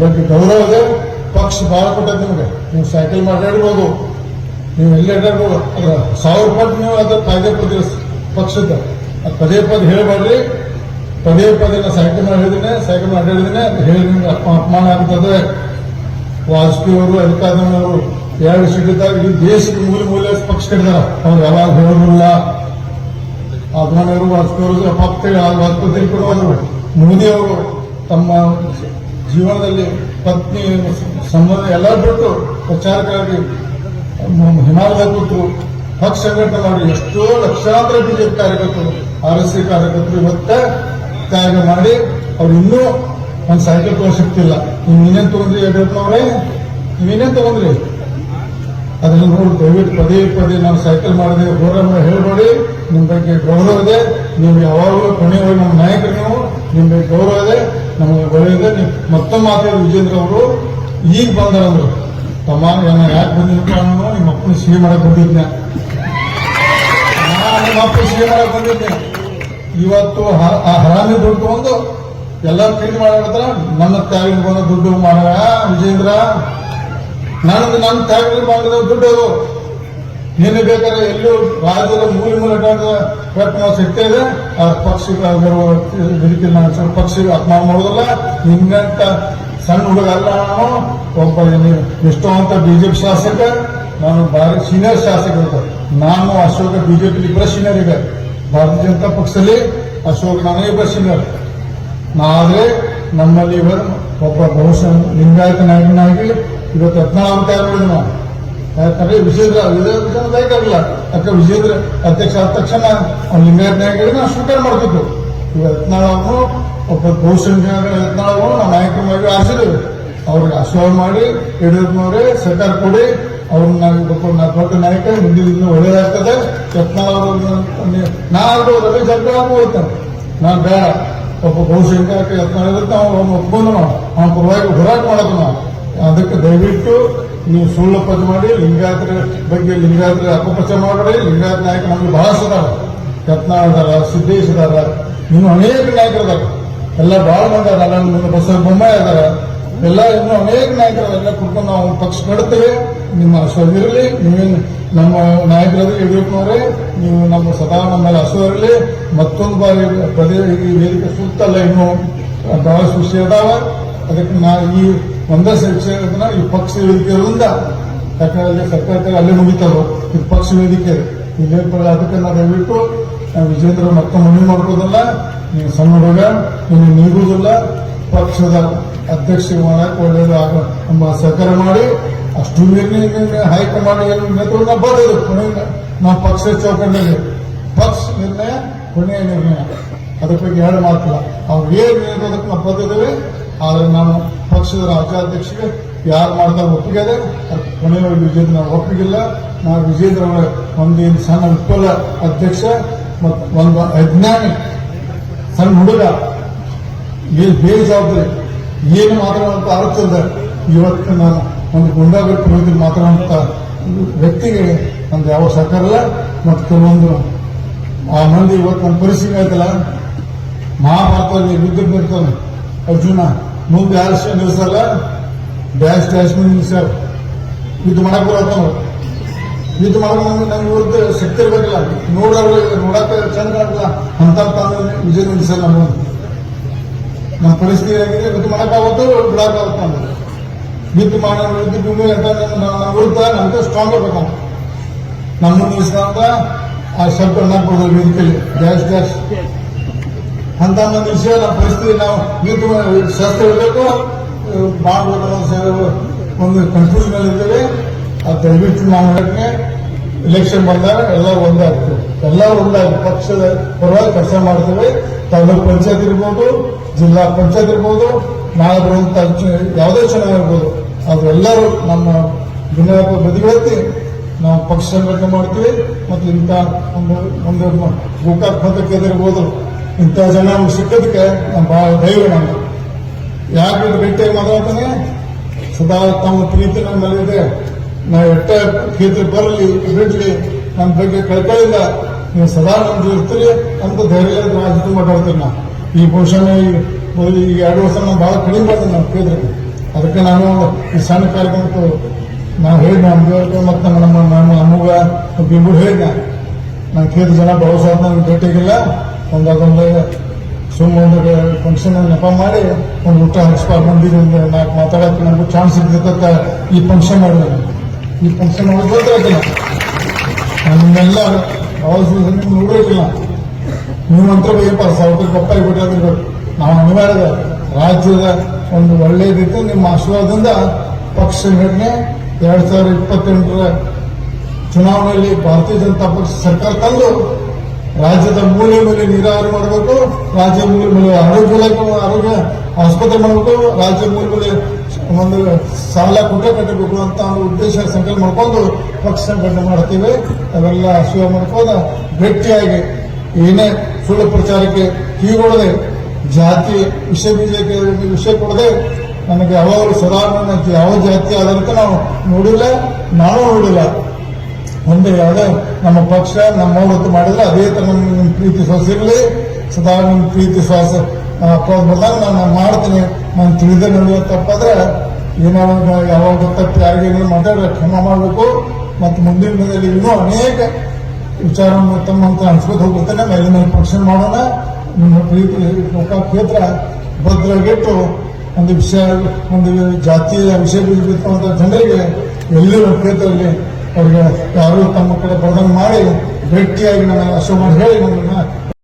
ಬಗ್ಗೆ ಗೌರವ ಇದೆ ಪಕ್ಷ ಭಾಳ ಕೊಟ್ಟದ ನಿಮಗೆ. ನೀವು ಸೈಕಲ್ ಮಾತಾಡ್ಬೋದು ನೀವು ಎಲ್ಲಿ ಅಡ್ಡಾಡ್ಬೋದು? ಅದ್ರ ಸಾವಿರ ರೂಪಾಯಿ ನೀವು ಅದ ಕಾಯ್ದೆ ಪದ ಪಕ್ಷದ ಆ ಪದೇ ಪದೇ ಹೇಳಬೇಡ್ರಿ. ಪದೇ ಪದೇ ನಾನು ಸೈಕಲ್ ಹೇಳಿದ್ದೀನಿ ಸೈಕಲ್ ಮಾಡಿ ಹೇಳಿದ್ದೀನಿ ಹೇಳಿ ನಿಮ್ಗೆ ಅಪ- ಅಪಮಾನ ಆಗ್ತದೆ ವಾಜಪೇಯಿ ಅವರು ಅಧಿಕಾರದವರು ಎರಡು ಸಿಟ್ಟಿದ್ದಾಗ ಈ ದೇಶದ ಮೂಲೆ ಮೂಲೆ ಪಕ್ಷ ಕಟ್ಟಿದಾರ ಅವ್ರು ಯಾವಾಗ ಹೇಳೋದಿಲ್ಲ. ಅದ್ಮಾನವರು ವಾಜಪೇಯಿ ಅವರು ಪಕ್ಕ ವಾಜಪೇಯಿ ಕೊಡುವರು ಮೋದಿ ಅವರು ತಮ್ಮ ಜೀವನದಲ್ಲಿ ಪತ್ನಿ, ಸಂಬಂಧ ಎಲ್ಲ ಬಿಟ್ಟು ಪ್ರಚಾರಕ್ಕಾಗಿ ಹಿಮಾಲಯ ಕೂತು ಪಕ್ಷ ಸಂಘಟನೆ ಮಾಡಿ ಎಷ್ಟೋ ಲಕ್ಷಾಂತರ ಬಿಜೆಪಿ ಕಾರ್ಯಕರ್ತರು, ಆರ್ ಎಸ್ ಸಿ ಕಾರ್ಯಕರ್ತರು ಇವತ್ತ ತ್ಯಾಗ ಮಾಡಿ ಅವ್ರು ಇನ್ನೂ ಒಂದು ಸೈಕಲ್ ತೋರಿಸಿರ್ತಿಲ್ಲ ನೀವು ಇನ್ನೇನ್ ತಗೊಂಡ್ರಿ ಯಡಿಯೂರಪ್ಪನವ್ರೆ ನೀವೇನೇನ್ ತಗೊಂಡ್ರಿ? ಅದನ್ನು ನೋಡಿ, ದಯವಿಟ್ಟು ಪದೇ ಪದೇ ನಾನು ಸೈಕಲ್ ಮಾಡಿದೆ ಗೌರವ ಹೇಳ್ಬೇಡಿ. ನಿಮ್ಮ ಬಗ್ಗೆ ಗೌರವ ಇದೆ. ನೀವು ಯಾವಾಗಲೂ ಕೊನೆಯವಾಗಿ ನಮ್ಮ ನಾಯಕರು ನೀವು. ನಿಮ್ಮ ಬಗ್ಗೆ ಗೌರವ ಇದೆ. ನಮಗೆ ಒಳ್ಳೆಯದೆ. ಮತ್ತೊಮ್ಮೆ ಮಾತಾಡಿ ವಿಜೇಂದ್ರ ಅವರು. ಈಗ ಬಂದರಂದ್ರು ತಮ್ಮ ನಾನು ಯಾಕೆ ಬಂದಿದ್ದಪ್ಪ ನಾನು ನಿಮ್ಮ ಅಪ್ಪನ ಸಿಹಿ ಮಾಡಕ್ ಬಂದಿದ್ದೆ ನಿಮ್ಮ ಮಕ್ಕಳು ಸಿಹಿ ಮಾಡಕ್ ಬಂದಿದ್ದೆ. ಇವತ್ತು ಆ ಹರಾಮಿ ದುಡ್ಡು ಒಂದು ಎಲ್ಲ ಕ್ಲೀನ್ ಮಾಡಿರ್ತಾರ ನನ್ನ ತ್ಯಾಗ ಬಂದ ದುಡ್ಡು ಮಾಡ ವಿಜೇಂದ್ರ. ನನ್ನ ನನ್ನ ತ್ಯಾಗ ಮಾಡಿದ ದುಡ್ಡು ಅದು. ಏನು ಬೇಕಾದ್ರೆ ಎಲ್ಲೂ ರಾಜ್ಯದ ಮೂಲೆ ಮೂಲೆ ಕಟ್ಟು ನಾವು ಸಿಗ್ತಾ ಇದೆ. ಆ ಆಗಿರುವ ಇದಕ್ಕೆ ನಾನು ಪಕ್ಷಿಗೆ ಅಪಮಾನ ಮಾಡೋದಿಲ್ಲ, ನಿನ್ನಂತ ಸಣ್ಣ ಹುಡುಗ ಅಲ್ಲ ನಾನು. ಒಬ್ಬ ಎಷ್ಟೋ ಅಂತ ಬಿಜೆಪಿ ಶಾಸಕ, ನಾನು ಭಾರಿ ಸೀನಿಯರ್ ಶಾಸಕ ಅಂತ ನಾನು ಅಶೋಕ ಬಿಜೆಪಿ ಇಬ್ಬರ ಸೀನಿಯರ್ ಇದೆ. ಭಾರತೀಯ ಜನತಾ ಪಕ್ಷದಲ್ಲಿ ಅಶೋಕ್ ನಾನೇ ಇಬ್ಬರ ಸೀನಿಯರ್ ಆದ್ರೆ ನಮ್ಮಲ್ಲಿ ಇವರು ಒಬ್ಬ ಬಹುಶಃ ಲಿಂಗಾಯತ ನಾಯಕನಾಗಿ ಇವತ್ತು ಹದಿನಾರು ಮಾಡಿದ್ವಿ ನಾವು ಯಾಕಂದ್ರೆ ವಿಜೇಂದ್ರ ವಿಜೇಂದ್ರ ಬೇಕಾಗಿಲ್ಲ ಯಾಕೆ ವಿಜೇಂದ್ರ ಅಧ್ಯಕ್ಷ ಆದ ತಕ್ಷಣ ಅವ್ನು ಲಿಂಗಾಯತ ನಾಯಕ ನಾವು ಸ್ವೀಕಾರ ಮಾಡ್ತಿದ್ವು. ಈಗ ಹದಿನಾಳು ಒಬ್ಬ ಬಹುಶಃ ಅವರು ನಮ್ಮ ನಾಯಕರು ಮಾಡಿ ಆಸರಿ ಅವ್ರಿಗೆ ಆಶೀರ್ವಾದ ಮಾಡಿ, ಯಡಿಯೂರಪ್ಪನವರೇ ಸರ್ಕಾರ ಕೊಡಿ. ಅವ್ರನ್ನ ನಾವು ಇವತ್ತು ದೊಡ್ಡ ನಾಯಕ ಮುಂದಿನ ದಿನ ಒಳ್ಳೇದಾಗ್ತದೆ. ಯತ್ನಾಳ್ ನಾನು ರಮೇಶ್ ಜಾರಕಿಹೊಳಿ ಹೋಗ್ತಾನೆ ನಾನು ಬೇಡ. ಒಬ್ಬ ಯತ್ನಾಳಿರುತ್ತೆ ಅವ್ನು ಒಪ್ಕೊಂಡು ನಾವು ಅವನ ಪರವಾಗಿ ಹೋರಾಟ ಮಾಡೋದು ನಾವು. ಅದಕ್ಕೆ ದಯವಿಟ್ಟು ನೀವು ಸುಳ್ಳು ಪದ ಮಾಡಿ ಲಿಂಗಾಯತರ ಬಗ್ಗೆ ಲಿಂಗಾಯತರ ಅಪಪ್ರಚಾರ ಮಾಡಬೇಡಿ. ಲಿಂಗಾಯತ ನಾಯಕ ನಮ್ಗೆ ಬಹಳ ಸದಾರ ಯತ್ನಾಳ್ ಅದಾರ ಅದಾರ, ಇನ್ನು ಅನೇಕ ನಾಯಕರು ಅದಾರ. ಎಲ್ಲ ಭಾಳ ಮಂದಿ ಅದಾರ. ನಿಮ್ಮ ಬಸವ ಬೊಮ್ಮಾಯಿ ಅದಾರ. ಎಲ್ಲ ಇನ್ನು ಅನೇಕ ನಾಯಕರು ಎಲ್ಲ ಕುಟುಂಬ ನಾವು ಪಕ್ಷ ಕಡುತ್ತೇವೆ ನಿಮ್ಮ ಇರಲಿ, ನೀವೇನು ನಮ್ಮ ನಾಯಕರಾದ ಯಡಿಯೂರಪ್ಪನವರೇ, ನೀವು ನಮ್ಮ ಸದಾ ನಮ್ಮ ಮೇಲೆ ಹಸು ಇರಲಿ. ಮತ್ತೊಂದು ಬಾರಿ ಪ್ರದೇಶ ಈ ವೇದಿಕೆ ಸುತ್ತಲ್ಲ ಇನ್ನು. ಬಹಳಷ್ಟು ವಿಷಯ ಅದಾವ. ಅದಕ್ಕೆ ನಾ ಈ ಒಂದೇ ವಿಷಯದನ್ನ ಈ ಪಕ್ಷ ವೇದಿಕೆ ಇರೋದ್ರಿಂದ ಯಾಕಂದ್ರೆ ಸರ್ಕಾರ ಅಲ್ಲೇ ಮುಗಿತಾರೋ ಇದು ಪಕ್ಷ ವೇದಿಕೆ ಇಲ್ಲಿ ಅದಕ್ಕೆ ನಾವು ದಯವಿಟ್ಟು ವಿಜೇಂದ್ರ ಮತ್ತೆ ಮನವಿ ಮಾಡ್ಕೋದಲ್ಲ ನೀವು ಸಣ್ಣ ಹುಡುಗ ನೀನು ನೀಡುವುದಿಲ್ಲ ಪಕ್ಷದ ಅಧ್ಯಕ್ಷ ಮಾಡಕ್ಕೆ ಒಳ್ಳೆಯದು ಆಗ ಸಹಕಾರ ಮಾಡಿ, ಅಷ್ಟು ಹೈಕಮಾಂಡ್ ಏನು ನೇತೃತ್ವ ಬರೋದು ಕೊನೆಗೆ ನಾವು ಪಕ್ಷ ಚೌಕಟ್ಟಿನಲ್ಲಿ, ಪಕ್ಷ ನಿರ್ಣಯ ಕೊನೆಯ ನಿರ್ಣಯ. ಅದ್ರ ಬಗ್ಗೆ ಎರಡು ಮಾತಿಲ್ಲ ಅವ್ರು ಏನು ನಿರ್ಣಯದಕ್ಕೆ ನಾವು ಬಂದಿದ್ದೇವೆ ಆದರೆ ನಾನು ಪಕ್ಷದ ರಾಜ್ಯಾಧ್ಯಕ್ಷರಿಗೆ ಯಾರು ಮಾಡ್ತಾರೆ ಒಪ್ಪಿಗೆ ಅದೇ. ಕೊನೆಯವರೆಗೆ ವಿಜೇಂದ್ರ ನಾವು ಒಪ್ಪಿಗಿಲ್ಲ. ನಾವು ವಿಜೇಂದ್ರ ಅವರ ಒಂದೇನು ಸಣ್ಣ ವಿಫಲ ಅಧ್ಯಕ್ಷ ಮತ್ತು ಒಂದು ಅಜ್ಞಾನಿ ಸಣ್ಣ ಹುಡುಗ. ಏನು ಬೇಜವಾಬ್ದಾರಿ ಏನು ಮಾತಾಡುವಂತ ಅರ್ಥದ ಇವತ್ತು ನಾನು ಒಂದು ಗುಂಡಾಗಟ್ಟು ರೀತಿ ಮಾತಾಡುವಂತ ವ್ಯಕ್ತಿಗೆ ನಮ್ದು ಯಾವ ಸಹಕಾರ ಇಲ್ಲ. ಮತ್ತು ಕೆಲವೊಂದು ಆ ಮಂದಿ ಇವತ್ತು ನಮ್ಮ ಪರಿಸ್ಥಿತಿ ಆಯ್ತಲ್ಲ ಮಹಾಭಾರತದಲ್ಲಿ ಯುದ್ಧ ನಿಲ್ತಾನೆ ಅರ್ಜುನ. ಮುಂದೆ ಯಾರು ನಿಲ್ಸಲ್ಲ ಡ್ಯಾಶ್ ಡ್ಯಾಶ್ ನಿಲ್ಸ್ಯಾರ ಇದು ಮಾಡಕ್ ಬರತ್ತಾನ ಇದು ಮಾಡಕ್ ನಮ್ಗೆ ವಿರುದ್ಧ ಶಕ್ತಿ ಇರ್ಬೇಕಲ್ಲ. ನೋಡೋರು ನೋಡಕ್ಕೆ ಚಂದ ಕಾಣಲ್ಲ ಅಂತ ತಂದು ವಿಜಯ ನಿಲ್ಸಲ್ಲ ನಮ್ಮ ನಮ್ಮ ಪರಿಸ್ಥಿತಿ ಆಗಿದೆ ಇದು ಮಾಡಕ್ಕಾಗುತ್ತೋ ಬಿಡಕ್ಕಾಗುತ್ತ ಅಂದ್ರೆ? ಯುದ್ಧ ಮಾಡೋ ಭೂಮಿ ಅಂತ ನಮ್ಮ ವಿರುದ್ಧ ನಮ್ಗೆ ಸ್ಟ್ರಾಂಗ್ ಇರ್ಬೇಕು ನಾವು ನಮ್ಮ ನಿಲ್ಸ್ಕೊಂತ ಆ ಶಬ್ದ ಅನ್ನಕ್ ಬರೋದು ವೇದಿಕೆಯಲ್ಲಿ ಡ್ಯಾಶ್ ಡ್ಯಾಶ್ ಅಂತ ಒಂದು ವಿಷಯ ನಮ್ಮ ಪರಿಸ್ಥಿತಿ ನಾವು ಯುದ್ಧ ಶಸ್ತ್ರ ಇರಬೇಕು. ಮಾಡಬೇಕು ಒಂದು ಕನ್ಫ್ಯೂಷನ್ ಇದ್ದೇವೆ. ಅದು ದಯವಿಟ್ಟು ನಾವು ಎಲೆಕ್ಷನ್ ಬಂದಾಗ ಎಲ್ಲ ಒಂದಾಗ್ತದೆ ಎಲ್ಲರೂ ಒಂದಾಗಿ ಪಕ್ಷದ ಪರವಾಗಿ ಕೆಲಸ ಮಾಡ್ತೇವೆ. ತಾಲೂಕು ಪಂಚಾಯತ್ ಇರ್ಬೋದು, ಜಿಲ್ಲಾ ಪಂಚಾಯತ್ ಇರ್ಬೋದು ನಾಳೆ ಬರುವಂತ ಯಾವುದೇ ಚುನಾವಣೆ ಇರ್ಬೋದು. ಅದು ಎಲ್ಲರೂ ನಮ್ಮ ಭಿನ್ನಾಪ ಬದಿಗೊತ್ತಿ ನಾವು ಪಕ್ಷ ಸಂಘಟನೆ ಮಾಡ್ತೀವಿ. ಮತ್ತು ಇಂಥ ಒಂದು ಒಂದು ಪದಕ್ಕೆ ಇರ್ಬೋದು. ಇಂಥ ಜನ ನಮ್ಗೆ ಸಿಕ್ಕದಕ್ಕೆ ನಮ್ಮ ಬಹಳ ದೈವ ನಮ್ಗೆ. ಯಾಕೆ ಇದು ಗಟ್ಟಿಯಾಗಿ ಮಾತಾಡ್ತಾನೆ ಸದಾ ತಮ್ಮ ಪ್ರೀತಿ ನಮ್ಮ ಮನೆಯಿದೆ ನಾವು ಎಟ್ಟ ಕೀರ್ತಿ ಬರಲಿ ಬಿಡ್ಲಿ ನಮ್ಮ ಬಗ್ಗೆ ಕಳ್ಕೊಳ್ಳಿಲ್ಲ, ನೀವು ಸದಾ ನಮ್ದು ಇರ್ತೀರಿ ಅಂತ ಧೈರ್ಯ ರಾಜಕೀಯ ಮಾತಾಡ್ತೀನಿ ನಾ ಈ ಬಹುಶಃ ಈ ಎರಡು ವರ್ಷ ನಾವು ಬಹಳ ಕಡಿಮೆ ಮಾಡ್ತೀನಿ ನಮ್ಮ ಕೇಳಿದ್ರೆ ಅದಕ್ಕೆ ನಾನು ಈ ಸಣ್ಣ ಕಾರ್ಯಕ್ರಮಕ್ಕೂ ನಾವು ಹೇಳಿ ನಮ್ಮ ದೇವರಿಗೆ ಮತ್ತು ನಮ್ಮ ನಮ್ಮ ನಮ್ಮ ಅಮ್ಮಗ ಬಿಂಬು ಹೇಳಿದ ನಾನು ಕೇಳಿದ ಜನ ಬಹುಶಃ ನನಗೆ ಭೇಟಿಯಾಗಿಲ್ಲ. ಒಂದು ಅದೊಂದು ಫಂಕ್ಷನ್ ನೆಪ ಮಾಡಿ ಒಂದು ಊಟ ಹಚ್ಪ ಮಂದಿಗೆ ಒಂದು ನಾಲ್ಕು ಮಾತಾಡೋಕೆ ನಮಗೂ ಚಾನ್ಸ್ ಸಿಗ್ತಕ್ಕ ಈ ಫಂಕ್ಷನ್ ಮಾಡಿದೆ ಈ ಫಂಕ್ಷನ್ ಮಾಡೋದು ಗೊತ್ತಾಗಿಲ್ಲ ನಿಮ್ಮೆಲ್ಲ ಅವಾಗ ನಿಮ್ಗೆ ನೋಡಿರ್ಲಿಲ್ಲ ನೀವಂತೂ ಏನಪ್ಪ ಸಾವಿರ ಗಪ್ಪ ಬಿಟ್ಟಿರ್ಬೇಕು ನಾವು ಅನಿವಾರ್ಯ ರಾಜ್ಯದ ಒಂದು ಒಳ್ಳೆಯ ರೀತಿ ನಿಮ್ಮ ಆಶೀರ್ವಾದದಿಂದ ಪಕ್ಷ ಸಂಘಟನೆ ಎರಡ್ ಸಾವಿರದ ಇಪ್ಪತ್ತೆಂಟರ ಚುನಾವಣೆಯಲ್ಲಿ ಭಾರತೀಯ ಜನತಾ ಪಕ್ಷ ಸರ್ಕಾರ ತಂದು ರಾಜ್ಯದ ಮೂಲೆ ಮೇಲೆ ನೀರಾವರಿ ಮಾಡಬೇಕು ರಾಜ್ಯ ಮೂಲೆ ಮೇಲೆ ಆರೋಗ್ಯ ಆರೋಗ್ಯ ಆಸ್ಪತ್ರೆ ಮಾಡಬೇಕು ರಾಜ್ಯ ಮೂಲೆ ಮೇಲೆ ಒಂದು ಸಾಲ ಕುಟ ಕಟ್ಟಬೇಕು ಅಂತ ಒಂದು ಉದ್ದೇಶ ಸಂಕಲ್ಪ ಮಾಡ್ಕೊಂಡು ಪಕ್ಷ ಸಂಘಟನೆ ಮಾಡ್ತೀವಿ. ಅವೆಲ್ಲ ಅಸೂಯ ಮಾಡ್ಕೊಂಡು ಗಟ್ಟಿಯಾಗಿ ಏನೇ ಸುಳ್ಳು ಪ್ರಚಾರಕ್ಕೆ ಕಿವಿಗೊಡದೆ ಜಾತಿ ವಿಷಯ ಬೀಜಕ್ಕೆ ವಿಷಯ ಕೊಡದೆ ನನಗೆ ಯಾವಾಗಲೂ ಸದಾ ಯಾವ ಜಾತಿ ಆಧಾರಿತ ನಾವು ನೋಡಿಲ್ಲ ನಾನು ನೋಡಿಲ್ಲ. ಮುಂದೆ ಯಾವುದೇ ನಮ್ಮ ಪಕ್ಷ, ನಮ್ಮ ಹೊತ್ತು ಮಾಡಿದ್ರೆ ಅದೇ ತರ ನಮ್ಮ ಪ್ರೀತಿ ಇರಲಿ. ಸದಾ ನಿಮ್ಮ ಪ್ರೀತಿ ಶ್ವಾಸ ಬಂದಾಗ ನಾನು ಮಾಡ್ತೀನಿ. ನಾನು ತಿಳಿದ ನಡೆಯುವ ತಪ್ಪಾದ್ರೆ ಏನೋ ಯಾವಾಗ ತಪ್ಪು ಯಾರಿಗೆ ಏನೇನು ಮಾತಾಡ್ರೆ ಕ್ಷಮ ಮಾಡಬೇಕು. ಮತ್ತು ಮುಂದಿನ ದಿನದಲ್ಲಿ ಇನ್ನೂ ಅನೇಕ ವಿಚಾರವನ್ನು ತಮ್ಮ ಅಂತ ಹಂಚ್ಕೊತ ಹೋಗ್ಬಿಡ್ತೇನೆ. ಮೇಲೆ ಮೇಲೆ ಫಂಕ್ಷನ್ ಮಾಡೋಣ. ನಿಮ್ಮ ಪ್ರೀತಿ ಕ್ಷೇತ್ರ ಭದ್ರಗಿಟ್ಟು ಒಂದು ವಿಷಯ, ಒಂದು ಜಾತಿಯ ವಿಷಯ ಬೀಳ್ಬಿರ್ತಕ್ಕಂಥ ಜನರಿಗೆ ಎಲ್ಲಿರೋ ಕ್ಷೇತ್ರದಲ್ಲಿ ಅವ್ರಿಗೆ ಯಾರು ತಮ್ಮ ಕಡೆ ಬರ್ದಂಗೆ ಮಾಡಿ ಗಟ್ಟಿಯಾಗಿ ನನ್ನ ಅಶೋ ಮಾಡಿ. ಹೇಳಿ ನನ್ನನ್ನು